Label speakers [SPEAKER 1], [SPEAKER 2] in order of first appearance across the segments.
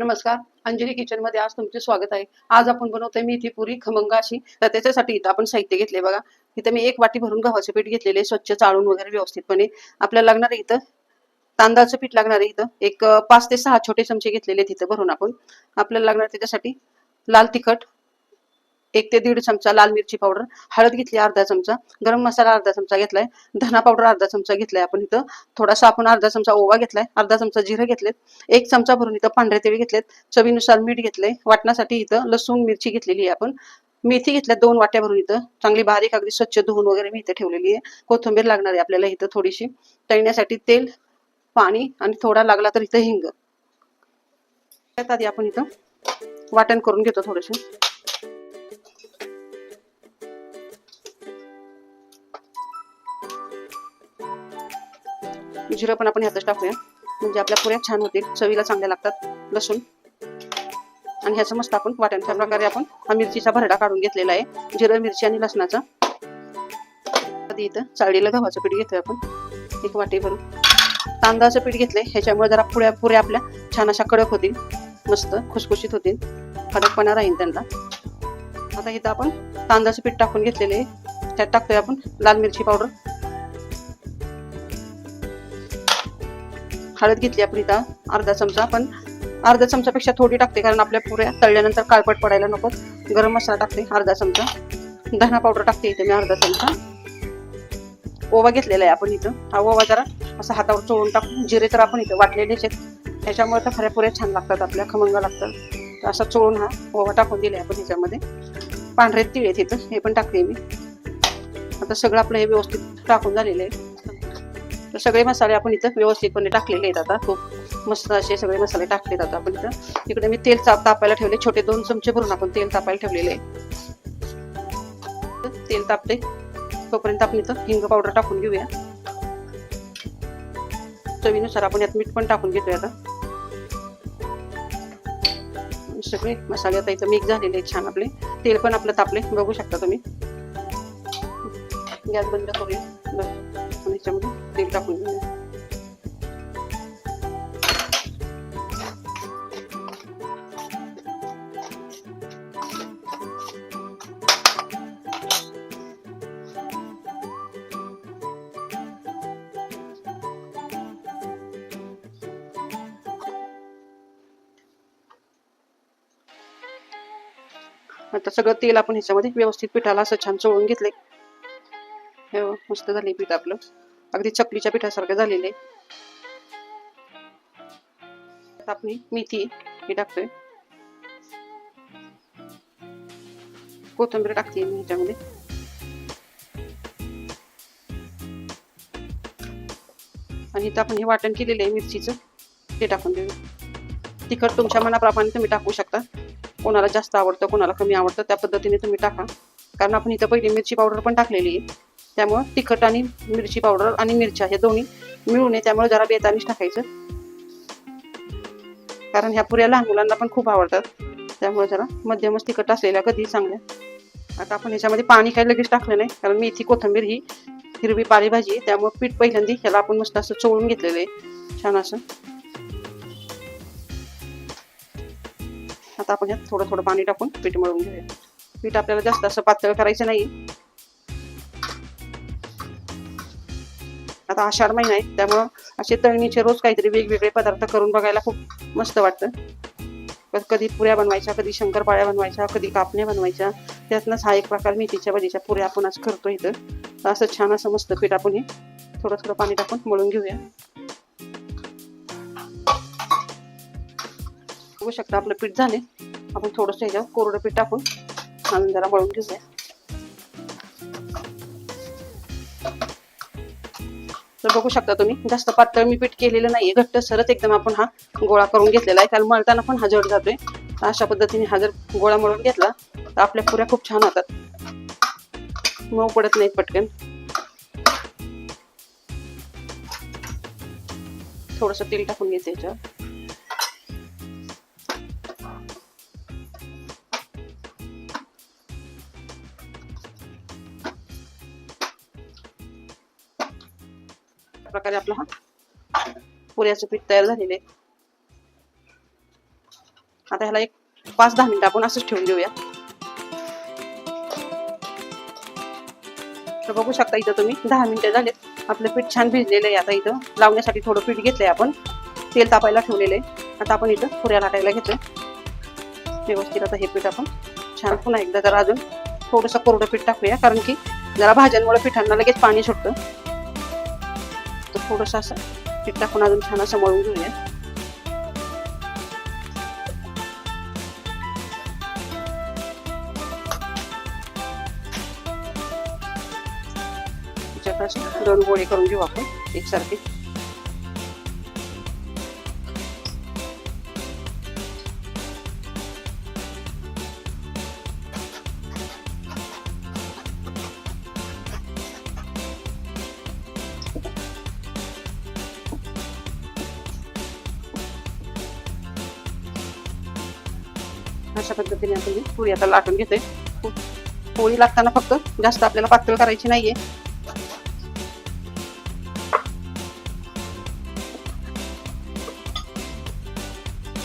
[SPEAKER 1] नमस्कार. अंजली किचनमध्ये आज तुमचे स्वागत आहे. आज आपण बनवतोय मेथी पुरी खमंग अशी तर त्याच्यासाठी इथं आपण साहित्य घेतले बघा. इथं मी एक वाटी भरून गव्हाचे पीठ घेतलेले स्वच्छ चाळून वगैरे व्यवस्थितपणे. आपल्याला लागणार आहे इथं तांदळाचं पीठ लागणार आहे इथं. एक पाच ते सहा छोटे चमचे घेतलेले तिथं भरून आपण. आपल्याला लागणार त्याच्यासाठी लाल तिखट एक ते दीड चमचा लाल मिरची पावडर हळद घेतली अर्धा चमचा. गरम मसाला अर्धा चमचा घेतलाय. धना पावडर अर्धा चमचा घेतलाय आपण इथं. थोडासा आपण अर्धा चमचा ओवा घेतलाय अर्धा चमचा जिरं घेतलेत. एक चमचा भरून इथं पांढरे तेवी घेतलेत. चवीनुसार मीठ घेतलंय. वाटण्यासाठी इथं लसूण मिरची घेतलेली आहे आपण. मेथी घेतल्या दोन वाट्या भरून इथं. चांगली बारीक अगदी स्वच्छ धुवून वगैरे मी इथं ठेवलेली आहे. कोथिंबीर लागणार आहे आपल्याला इथं थोडीशी. तळण्यासाठी तेल पाणी आणि थोडा लागला तर इथं हिंग. त्यात आधी आपण इथं वाटण करून घेतो थोडंसं. जिरं पण आपण ह्यातच टाकूया. म्हणजे आपल्या पुऱ्या छान होतील. चवीला चांगल्या लागतात. लसूण. आणि ह्याचं मस्त आपण वाटणच्या प्रकारे आपण हा मिरचीचा भरडा काढून घेतलेला आहे. जिरं मिरची आणि लसणाचा. आधी इथं चाळीला गव्हाचं पीठ घेतोय आपण. एक वाटी भरून. तांदळाचं पीठ घेतलंय. ह्याच्यामुळे जरा पुऱ्या पुऱ्या आपल्या छान अशा कडक होतील. मस्त खुसखुशीत होतील. कडकपणा राहील त्यांना. आता इथं आपण तांदळाचं पीठ टाकून घेतलेले आहे. त्यात टाकतोय आपण लाल मिरची पावडर. हळद घेतली आपण इथं अर्धा चमचा. पण अर्धा चमचापेक्षा थोडी टाकते कारण आपल्या पुऱ्या तळल्यानंतर काळपट पडायला नको. गरम मसाला टाकते अर्धा चमचा. धना पावडर टाकते इथे मी अर्धा चमचा. ओवा घेतलेला आहे आपण इथं. हा ओवा जरा असा हातावर चोळून टाकून जिरे तर आपण इथं वाटलेलेच आहेत. त्याच्यामुळे तर खऱ्या पुऱ्या छान लागतात आपल्या खमंग लागतात. तर असा चोळून हा ओवा टाकून दिला आपण ह्याच्यामध्ये. पांढरे तिळ आहेत इथं हे पण टाकते मी. आता सगळं आपलं हे व्यवस्थित टाकून झालेलं आहे. तर सगळे मसाले आपण इथं व्यवस्थितपणे टाकलेले आहेत आता. खूप मस्त असे सगळे मसाले टाकलेत आता आपण इथं. इकडे मी तेल ताप तापायला ठेवले. छोटे दोन चमचे भरून आपण तेल तापायला ठेवलेले आहे तेल तापते. तोपर्यंत आपण इथं हिंग पावडर टाकून घेऊया. चवीनुसार आपण यात मीठ पण टाकून घेतोय आता. सगळे मसाले आता इथं मिक्स झालेले आहेत छान आपले. तेल पण आपलं तापले बघू शकता तुम्ही. गॅस बंद करूया. बस. आणि तेल टाकून. घेऊया आता सगळं तेल आपण ह्याच्यामध्ये व्यवस्थित पिठाला असं छान चोळून घेतले मस्त झाले पीठ आपलं. अगदी चकलीच्या पिठासारखं झालेले आपण मेथी हे टाकतोय. कोथिंबीर टाकते मी ह्याच्यामध्ये आणि इथं आपण हे वाटण केलेलं आहे मिरचीचं ते टाकून देऊ. तिखट तुमच्या मनाप्रमाणे तुम्ही टाकू शकता. कोणाला जास्त आवडतं कोणाला कमी आवडतं त्या पद्धतीने तुम्ही टाका. कारण आपण इथं पहिली मिरची पावडर पण टाकलेली आहे. त्यामुळं तिखट आणि मिरची पावडर आणि मिरच्या हे दोन्ही मिळून त्यामुळे जरा बेतानीच टाकायचं. कारण ह्या पुऱ्या लहान मुलांना पण खूप आवडतात. त्यामुळे जरा मध्यमच तिखट असलेल्या कधी चांगल्या. आता आपण ह्याच्यामध्ये पाणी काही लगेच टाकलं नाही कारण मेथी कोथिंबीर ही हिरवी पालेभाजी आहे त्यामुळे पीठ पहिल्यांदा ह्याला आपण मस्त असं चोळून घेतलेलं आहे. छान असं. आता आपण ह्यात थोडं थोडं पाणी टाकून पीठ मळून घेऊया. पीठ आपल्याला जास्त असं पातळ करायचं नाही आता आषाढ महिना आहे त्यामुळं असे तळणीचे रोज काहीतरी वेगवेगळे पदार्थ करून बघायला खूप मस्त वाटतं. कधी पुऱ्या बनवायच्या कधी शंकरपाळ्या बनवायच्या कधी कापण्या बनवायच्या त्यातनंच हा एक प्रकार मेथीच्या भाजीच्या पुऱ्या आपण आज करतो इथं. तर असं छान असं मस्त पीठ आपण हे थोडं थोडं पाणी टाकून मळून घेऊया. बघू शकता आपलं पीठ झाले. आपण थोडंसं ह्याच्यावर कोरडं पीठ टाकून आणि जरा मळून घेऊया. तर बघू शकता तुम्ही. जास्त पातळ मी पीठ केलेलं नाहीये. घट्ट सरत एकदम आपण हा गोळा करून घेतलेला आहे. कारण मळताना पण हा जड जातोय अशा पद्धतीने हा जर गोळा मळून घेतला तर आपल्या पुऱ्या खूप छान होतात. मऊ पडत नाहीत पटकन. थोडस तेल टाकून घ्यायचं याच्यावर. प्रकारे आपला हा पुऱ्याचं पीठ तयार झालेलं आहे. आता ह्याला एक पाच दहा मिनिटं आपण असंच ठेवून देऊया. तर बघू शकता इथं तुम्ही दहा मिनिटं झालेत. आपलं पीठ छान भिजलेलं आहे आता इथं. लावण्यासाठी थोडं पीठ घेतलंय आपण. तेल तापायला ठेवलेलं आहे. आता आपण इथं पुऱ्या लाटायला घेतोय. व्यवस्थित आता हे पीठ आपण छान पुन्हा एकदा जरा अजून थोडंसं कोरडं पीठ टाकूया. कारण की जरा भाज्यांमुळे पिठांना लगेच पाणी सुटतं. तर थोडंसं असं पीठ टाकून अजून छान असं मळून घेऊया. त्याच्यात दोन गोळे करून घेऊ आपण एकसारखे. अशा पद्धतीने आपण ही पोळी आता लाटून घेतोय. पोळी लागताना फक्त जास्त आपल्याला पातळ करायची नाहीये.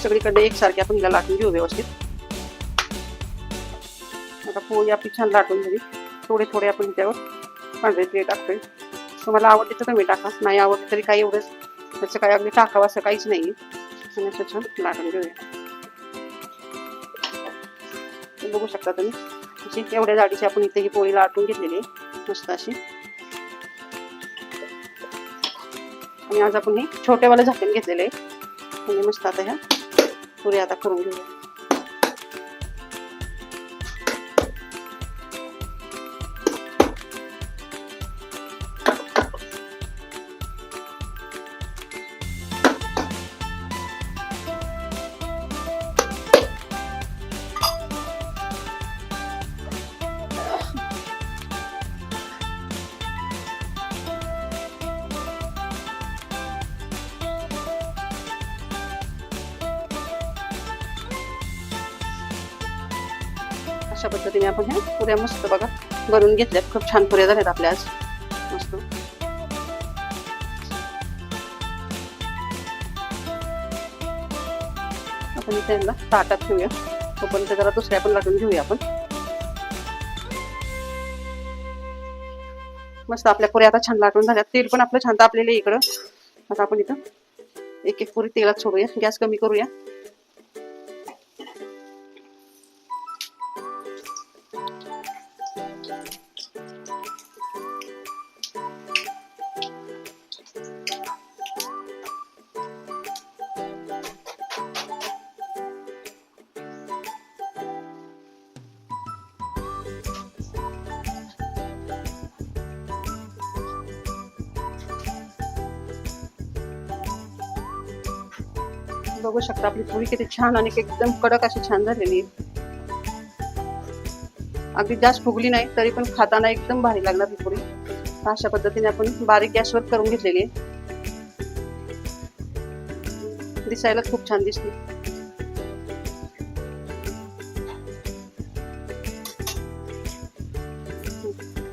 [SPEAKER 1] सगळीकडे एकसारखी आपण हिला लाटून घेऊ व्यवस्थित. आता पोळी आपली छान लाटून झाली. थोडे थोडे आपण त्यावर पांढरे तेल टाकतोय. तुम्हाला आवडते तर तुम्ही टाका. नाही आवडते तरी काही एवढंच. त्याचं काही अगदी टाकावं असं काहीच नाही आणि असं छान लाटून घेऊया. बघू शकता तुम्ही. अशी एवढ्या जाडीची आपण इथे ही पोळी लाटून घेतलेली मस्त अशी. आणि आज आपण हे छोटेवाले झाकण घेतलेले आहे. मस्त आता ह्या पुऱ्या आता करून घेऊया. अशा पद्धतीने आपण हे पुऱ्या मस्त बघा बनवून घेतल्यात. खूप छान पुऱ्या झाल्यात आपल्या आज. मस्त. आपण इथे यांना ताटात ठेवूया. तोपर्यंत जरा दुसऱ्या पण लाटून घेऊया आपण. मस्त आपल्या पुऱ्या आता छान लाटून झाल्यात. तेल पण आपलं छान तापलेलं इकडं. आता आपण इथं एक एक पुरी तेलात सोडूया. गॅस कमी करूया. बघू शकता आपली पोळी किती छान आणि एकदम कडक अशी छान झालेली आहे. अगदी जास्त फुगली नाही तरी पण खाताना एकदम भारी लागणार ही पुरी. अशा पद्धतीने आपण बारीक गॅसवर करून घेतलेली आहे. दिसायला खूप छान दिसते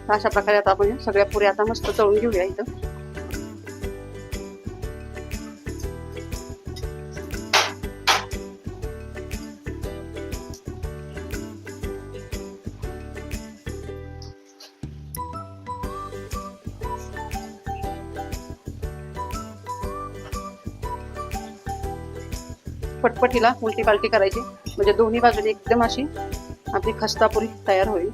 [SPEAKER 1] अशा प्रकारे आता आपण सगळ्या पुऱ्या आता मस्त तळून घेऊया इथं. पटपटीला उलटी पालटी करायची. म्हणजे दोन्ही बाजूने एकदम अशी आपली खस्तापुरी तयार होईल.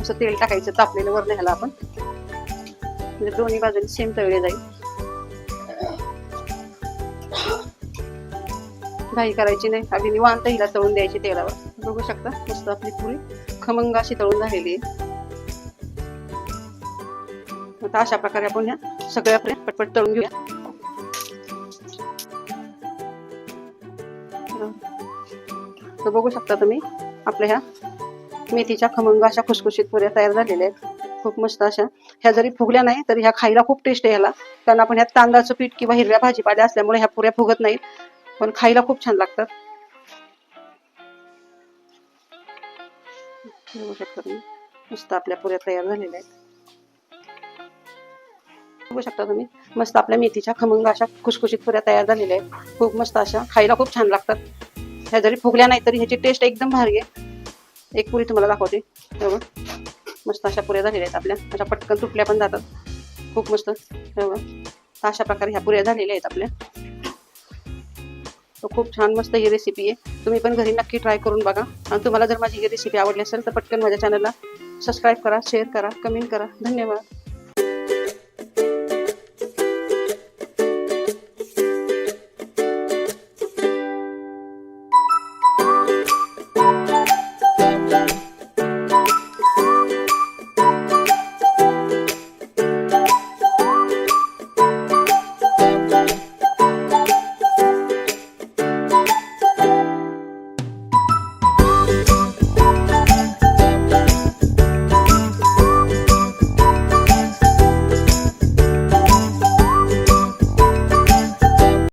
[SPEAKER 1] असं तेल टाकायचं तापलेलं वर ह्याला आपण. म्हणजे दोन्ही बाजूने सेम तळले जाईल. घाई करायची नाही. अगदी निवांत हिला तळून द्यायची तेलावर. बघू शकता मस्त आपली पुरी खमंग अशी तळून झालेली आहे. आता अशा प्रकारे आपण ह्या सगळ्या पटपट तळून घेऊया. तर बघू शकता तुम्ही. आपल्या ह्या मेथीच्या खमंग अशा खुसखुशीत पुऱ्या तयार झालेल्या आहेत. खूप मस्त अशा. ह्या जरी फुगल्या नाही तरी ह्या खायला खूप टेस्ट आहे ह्याला. कारण आपण ह्यात तांदळाचं पीठ किंवा हिरव्या भाजीपाल्या असल्यामुळे ह्या पुऱ्या फुगत नाहीत. पण खायला खूप छान लागतात. बघू शकता तुम्ही. मस्त आपल्या पुऱ्या तयार झालेल्या आहेत. बघू शकता तुम्ही. मस्त आपल्या मेथीच्या खमंग अशा खुशखुशीत पुऱ्या तयार झालेल्या आहेत. खूप मस्त अशा. खायला खूप छान लागतात. ह्या जरी फुगल्या नाही तरी ह्याची टेस्ट एकदम भारी आहे. एक पुरी तुम्हाला दाखवते. हे मस्त अशा पुऱ्या झालेल्या आहेत आपल्या. अशा पटकन तुटल्या पण जातात. खूप मस्त. हे अशा प्रकारे ह्या पुऱ्या झालेल्या आहेत आपल्या. तर खूप छान मस्त ही रेसिपी आहे. तुम्ही पण घरी नक्की ट्राय करून बघा. आणि तुम्हाला जर माझी ही रेसिपी आवडली असेल तर पटकन माझ्या चॅनलला सबस्क्राईब करा शेअर करा कमेंट करा. धन्यवाद.